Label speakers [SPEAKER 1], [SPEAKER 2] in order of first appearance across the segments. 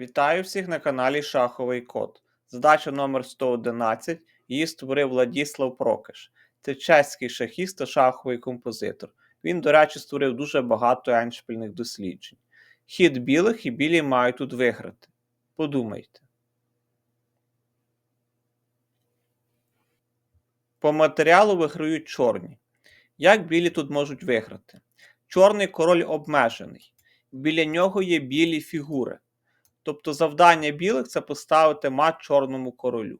[SPEAKER 1] Вітаю всіх на каналі Шаховий Код. Задача номер 111 її створив Владіслав Прокиш. Це чеський шахіст та шаховий композитор. Він, до речі, створив дуже багато еншпільних досліджень. Хід білих і білі мають тут виграти. Подумайте. По матеріалу виграють чорні. Як білі тут можуть виграти? Чорний король обмежений. Біля нього є білі фігури. Тобто завдання білих це поставити мат чорному королю.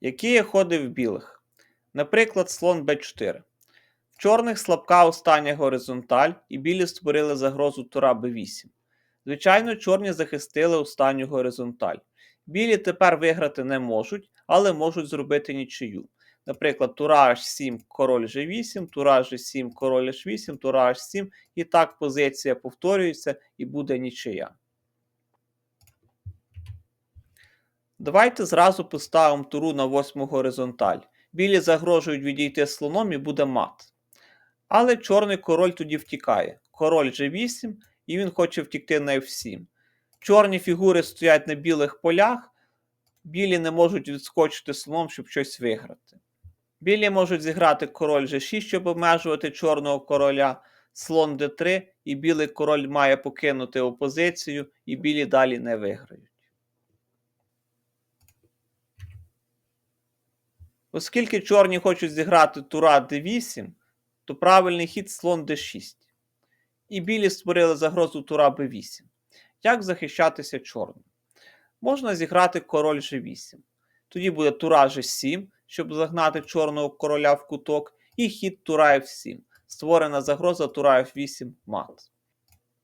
[SPEAKER 1] Які є ходи в білих? Наприклад, слон b4. В чорних слабка остання горизонталь, і білі створили загрозу тура b8. Звичайно, чорні захистили останню горизонталь. Білі тепер виграти не можуть, але можуть зробити нічию. Наприклад, тура h7, король g8, тура g7, король h8, тура h7, і так позиція повторюється і буде нічия. Давайте зразу поставимо туру на восьму горизонталь. Білі загрожують відійти слоном і буде мат. Але чорний король тоді втікає. Король G8, і він хоче втікти на F7. Чорні фігури стоять на білих полях, білі не можуть відскочити слоном, щоб щось виграти. Білі можуть зіграти король G6, щоб обмежувати чорного короля, слон d3, і білий король має покинути опозицію, і білі далі не виграють. Оскільки чорні хочуть зіграти тура d8, то правильний хід слон d6. І білі створили загрозу тура b8. Як захищатися чорним? Можна зіграти король g8. Тоді буде тура g7, щоб загнати чорного короля в куток, і хід тура f7. Створена загроза тура f8 мат.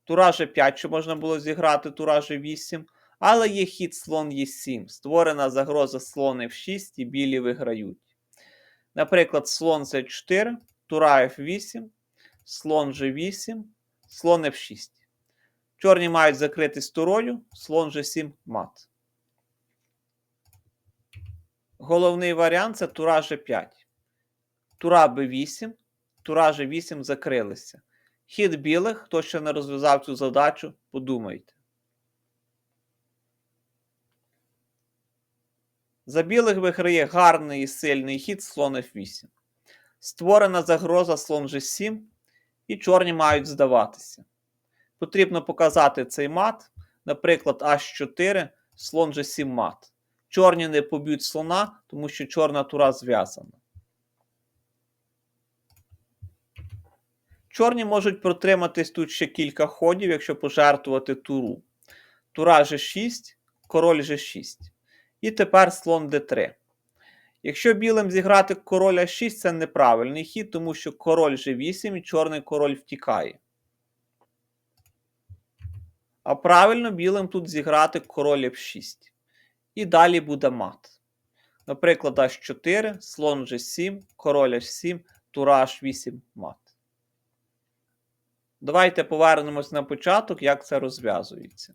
[SPEAKER 1] Тура g5, що можна було зіграти тура g8, але є хід слон e7, створена загроза слон f6 і білі виграють. Наприклад, слон c4, тура f8, слон g8, слон f6. Чорні мають закритись турою, слон g7 мат. Головний варіант це тура g5. Тура b8, тура g8 закрилися. Хід білих, хто ще не розв'язав цю задачу, подумайте. За білих виграє гарний і сильний хід слон f8. Створена загроза слон g7, і чорні мають здаватися. Потрібно показати цей мат, наприклад, h4, слон g7 мат. Чорні не поб'ють слона, тому що чорна тура зв'язана. Чорні можуть протриматись тут ще кілька ходів, якщо пожертвувати туру. Тура g6, король g6. І тепер слон d3. Якщо білим зіграти короля 6, це неправильний хід, тому що король g8 і чорний король втікає. А правильно білим тут зіграти король f6. І далі буде мат. Наприклад, h4, слон g7, король h7, тура h8 мат. Давайте повернемось на початок, як це розв'язується.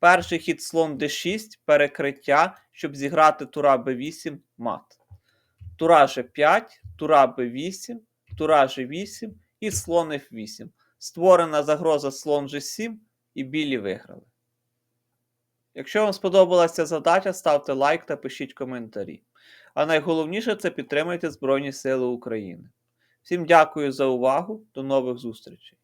[SPEAKER 1] Перший хід слон d6, перекриття, щоб зіграти тура b8 мат. Тура g5, тура b8, тура g8 і слон f8. Створена загроза слон g7 і білі виграли. Якщо вам сподобалася задача, ставте лайк та пишіть коментарі. А найголовніше це підтримайте Збройні Сили України. Всім дякую за увагу, до нових зустрічей!